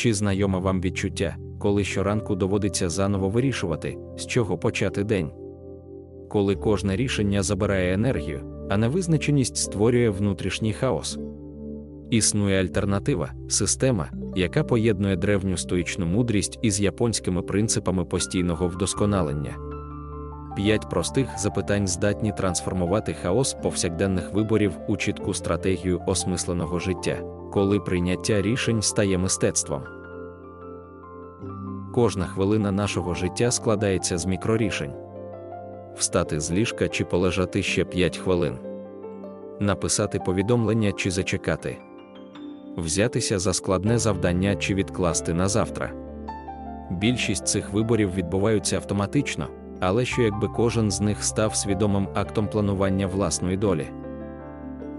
Чи знайоме вам відчуття, коли щоранку доводиться заново вирішувати, з чого почати день? Коли кожне рішення забирає енергію, а невизначеність створює внутрішній хаос. Існує альтернатива система, яка поєднує древню стоїчну мудрість із японськими принципами постійного вдосконалення. П'ять простих запитань здатні трансформувати хаос повсякденних виборів у чітку стратегію осмисленого життя, коли прийняття рішень стає мистецтвом. Кожна хвилина нашого життя складається з мікрорішень встати з ліжка чи полежати ще 5 хвилин, написати повідомлення чи зачекати, взятися за складне завдання чи відкласти на завтра. Більшість цих виборів відбуваються автоматично, але що якби кожен з них став свідомим актом планування власної долі.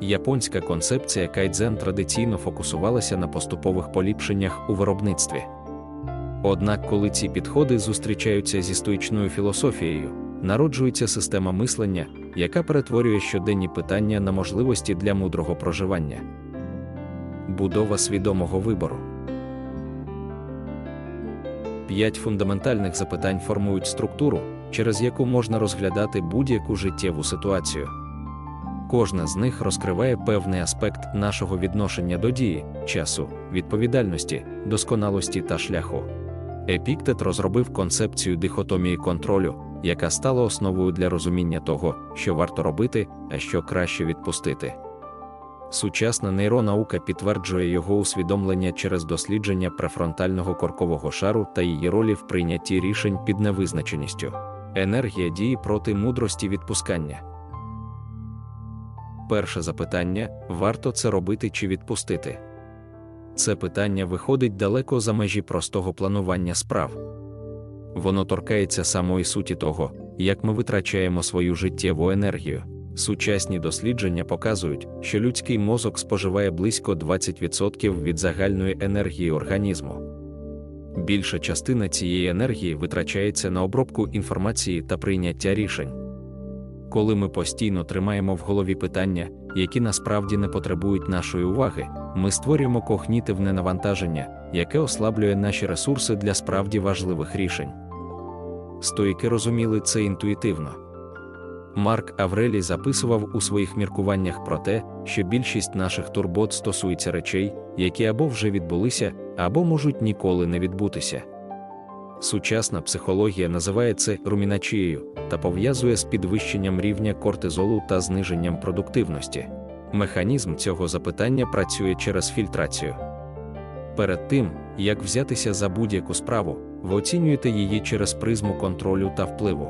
Японська концепція кайдзен традиційно фокусувалася на поступових поліпшеннях у виробництві. Однак, коли ці підходи зустрічаються зі стоїчною філософією, народжується система мислення, яка перетворює щоденні питання на можливості для мудрого проживання. Будова свідомого вибору. П'ять фундаментальних запитань формують структуру, через яку можна розглядати будь-яку життєву ситуацію. Кожна з них розкриває певний аспект нашого відношення до дії, часу, відповідальності, досконалості та шляху. Епіктет розробив концепцію дихотомії контролю, яка стала основою для розуміння того, що варто робити, а що краще відпустити. Сучасна нейронаука підтверджує його усвідомлення через дослідження префронтального коркового шару та її ролі в прийнятті рішень під невизначеністю. Енергія дії проти мудрості відпускання. Перше запитання: варто це робити чи відпустити? Це питання виходить далеко за межі простого планування справ. Воно торкається самої суті того, як ми витрачаємо свою життєву енергію. Сучасні дослідження показують, що людський мозок споживає близько 20% від загальної енергії організму. Більша частина цієї енергії витрачається на обробку інформації та прийняття рішень. Коли ми постійно тримаємо в голові питання, які насправді не потребують нашої уваги, ми створюємо когнітивне навантаження, яке ослаблює наші ресурси для справді важливих рішень. Стоїки розуміли це інтуїтивно. Марк Аврелій записував у своїх міркуваннях про те, що більшість наших турбот стосується речей, які або вже відбулися, або можуть ніколи не відбутися. Сучасна психологія називає це руміначією та пов'язує з підвищенням рівня кортизолу та зниженням продуктивності. Механізм цього запитання працює через фільтрацію. Перед тим, як взятися за будь-яку справу, ви оцінюєте її через призму контролю та впливу.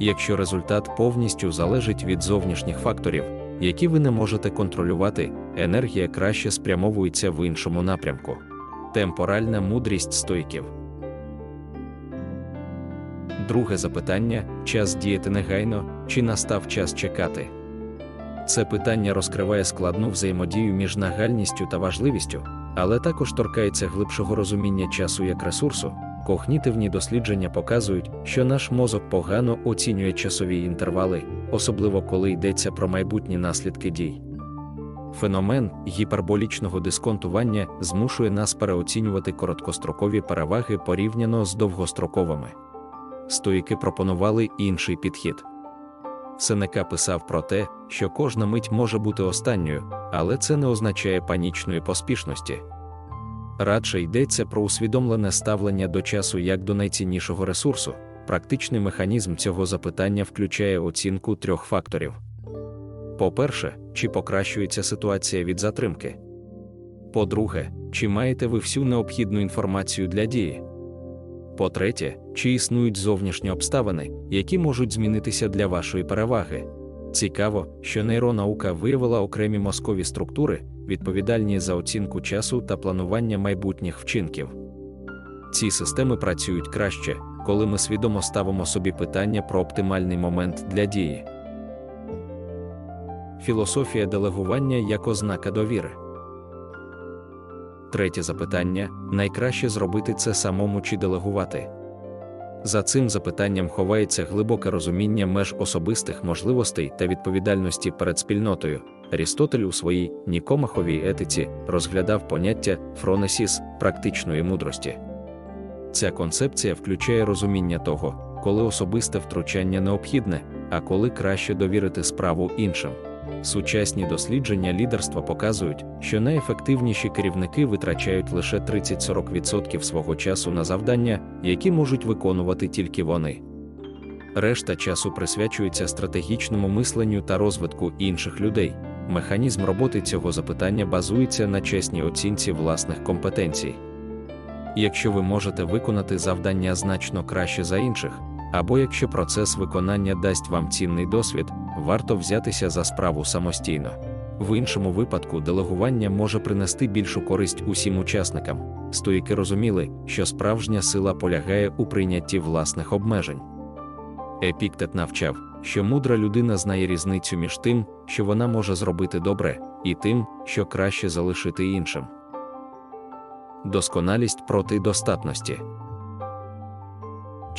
Якщо результат повністю залежить від зовнішніх факторів, які ви не можете контролювати, енергія краще спрямовується в іншому напрямку. Темпоральна мудрість стойків. Друге запитання: час діяти негайно, чи настав час чекати? Це питання розкриває складну взаємодію між нагальністю та важливістю, але також торкається глибшого розуміння часу як ресурсу. Когнітивні дослідження показують, що наш мозок погано оцінює часові інтервали, особливо коли йдеться про майбутні наслідки дій. Феномен гіперболічного дисконтування змушує нас переоцінювати короткострокові переваги порівняно з довгостроковими. Стоїки пропонували інший підхід. Сенека писав про те, що кожна мить може бути останньою, але це не означає панічної поспішності. Радше йдеться про усвідомлене ставлення до часу як до найціннішого ресурсу. Практичний механізм цього запитання включає оцінку трьох факторів. По-перше, чи покращується ситуація від затримки. По-друге, чи маєте ви всю необхідну інформацію для дії. По-третє, чи існують зовнішні обставини, які можуть змінитися для вашої переваги. Цікаво, що нейронаука виявила окремі мозкові структури, відповідальні за оцінку часу та планування майбутніх вчинків. Ці системи працюють краще, коли ми свідомо ставимо собі питання про оптимальний момент для дії. Філософія делегування як ознака довіри. Третє запитання: найкраще зробити це самому чи делегувати. За цим запитанням ховається глибоке розуміння меж особистих можливостей та відповідальності перед спільнотою, Арістотель у своїй нікомаховій етиці розглядав поняття фронесіс практичної мудрості. Ця концепція включає розуміння того, коли особисте втручання необхідне, а коли краще довірити справу іншим. Сучасні дослідження лідерства показують, що найефективніші керівники витрачають лише 30-40% свого часу на завдання, які можуть виконувати тільки вони. Решта часу присвячується стратегічному мисленню та розвитку інших людей. Механізм роботи цього запитання базується на чесній оцінці власних компетенцій. Якщо ви можете виконати завдання значно краще за інших, або якщо процес виконання дасть вам цінний досвід, варто взятися за справу самостійно. В іншому випадку делегування може принести більшу користь усім учасникам. Стоїки розуміли, що справжня сила полягає у прийнятті власних обмежень. Епіктет навчав, що мудра людина знає різницю між тим, що вона може зробити добре, і тим, що краще залишити іншим. Досконалість проти достатності.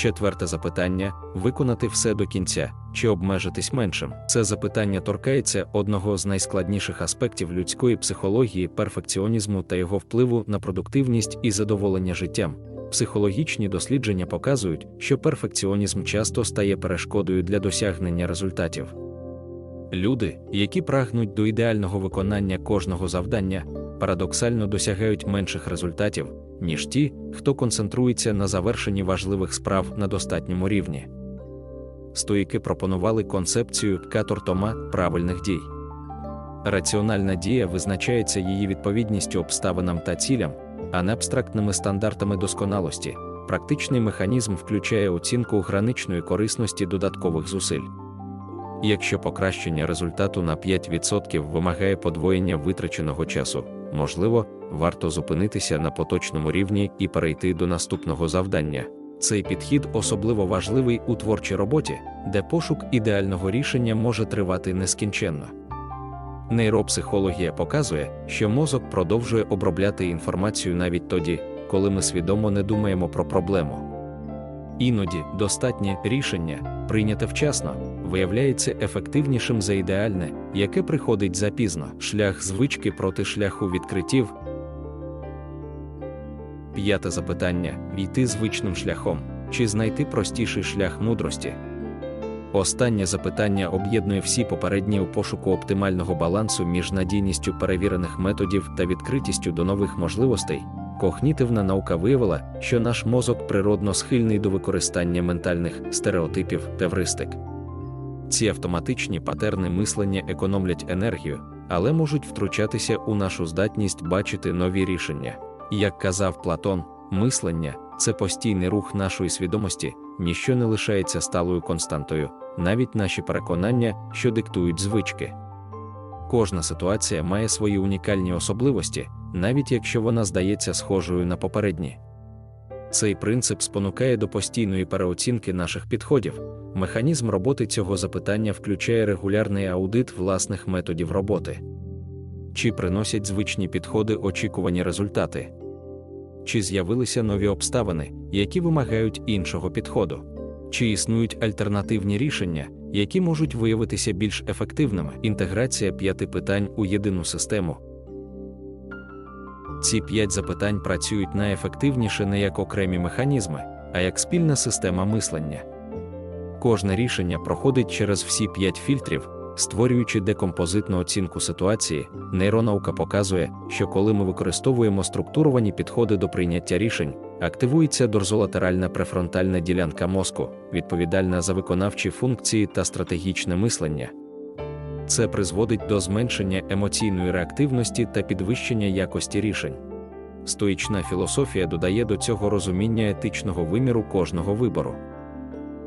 Четверте запитання виконати все до кінця чи обмежитись меншим. Це запитання торкається одного з найскладніших аспектів людської психології, перфекціонізму та його впливу на продуктивність і задоволення життям. Психологічні дослідження показують, що перфекціонізм часто стає перешкодою для досягнення результатів. Люди, які прагнуть до ідеального виконання кожного завдання, парадоксально досягають менших результатів, ніж ті, хто концентрується на завершенні важливих справ на достатньому рівні. Стоїки пропонували концепцію катортома правильних дій. Раціональна дія визначається її відповідністю обставинам та цілям, а не абстрактними стандартами досконалості. Практичний механізм включає оцінку граничної корисності додаткових зусиль. Якщо покращення результату на 5% вимагає подвоєння витраченого часу, можливо, варто зупинитися на поточному рівні і перейти до наступного завдання. Цей підхід особливо важливий у творчій роботі, де пошук ідеального рішення може тривати нескінченно. Нейропсихологія показує, що мозок продовжує обробляти інформацію навіть тоді, коли ми свідомо не думаємо про проблему. Іноді достатнє рішення, прийняте вчасно, виявляється ефективнішим за ідеальне, яке приходить запізно, шлях звички проти шляху відкриттів. П'яте запитання: війти звичним шляхом чи знайти простіший шлях мудрості. Останнє запитання об'єднує всі попередні у пошуку оптимального балансу між надійністю перевірених методів та відкритістю до нових можливостей. Когнітивна наука виявила, що наш мозок природно схильний до використання ментальних стереотипів та евристик. Ці автоматичні патерни мислення економлять енергію, але можуть втручатися у нашу здатність бачити нові рішення. Як казав Платон, мислення це постійний рух нашої свідомості, ніщо не лишається сталою константою, навіть наші переконання, що диктують звички. Кожна ситуація має свої унікальні особливості, навіть якщо вона здається схожою на попередні. Цей принцип спонукає до постійної переоцінки наших підходів. Механізм роботи цього запитання включає регулярний аудит власних методів роботи. Чи приносять звичні підходи очікувані результати? Чи з'явилися нові обставини, які вимагають іншого підходу? Чи існують альтернативні рішення, які можуть виявитися більш ефективними? Інтеграція п'яти питань у єдину систему. Ці п'ять запитань працюють найефективніше не як окремі механізми, а як спільна система мислення. Кожне рішення проходить через всі п'ять фільтрів, створюючи декомпозитну оцінку ситуації. Нейронаука показує, що коли ми використовуємо структуровані підходи до прийняття рішень, активується дорзолатеральна префронтальна ділянка мозку, відповідальна за виконавчі функції та стратегічне мислення. Це призводить до зменшення емоційної реактивності та підвищення якості рішень. Стоїчна філософія додає до цього розуміння етичного виміру кожного вибору.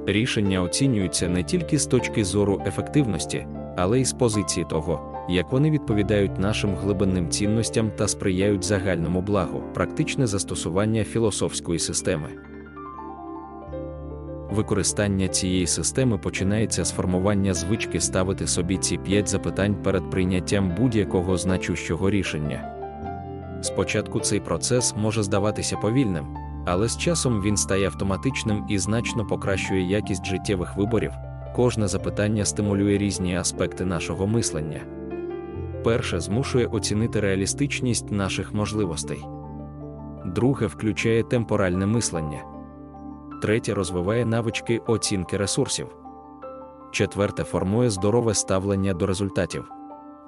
Рішення оцінюються не тільки з точки зору ефективності, але й з позиції того, як вони відповідають нашим глибинним цінностям та сприяють загальному благу, практичне застосування філософської системи. Використання цієї системи починається з формування звички ставити собі ці п'ять запитань перед прийняттям будь-якого значущого рішення. Спочатку цей процес може здаватися повільним, але з часом він стає автоматичним і значно покращує якість життєвих виборів. Кожне запитання стимулює різні аспекти нашого мислення. Перше змушує оцінити реалістичність наших можливостей. Друге включає темпоральне мислення. Третє розвиває навички оцінки ресурсів. Четверте формує здорове ставлення до результатів.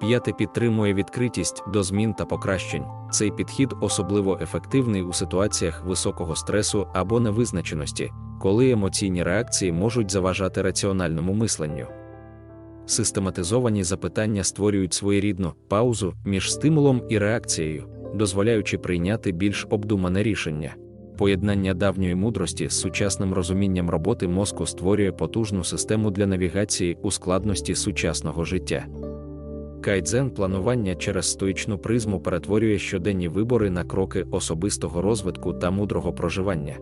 П'яте підтримує відкритість до змін та покращень. Цей підхід особливо ефективний у ситуаціях високого стресу або невизначеності, коли емоційні реакції можуть заважати раціональному мисленню. Систематизовані запитання створюють своєрідну паузу між стимулом і реакцією, дозволяючи прийняти більш обдумане рішення. Поєднання давньої мудрості з сучасним розумінням роботи мозку створює потужну систему для навігації у складності сучасного життя. Кайдзен планування через стоїчну призму перетворює щоденні вибори на кроки особистого розвитку та мудрого проживання.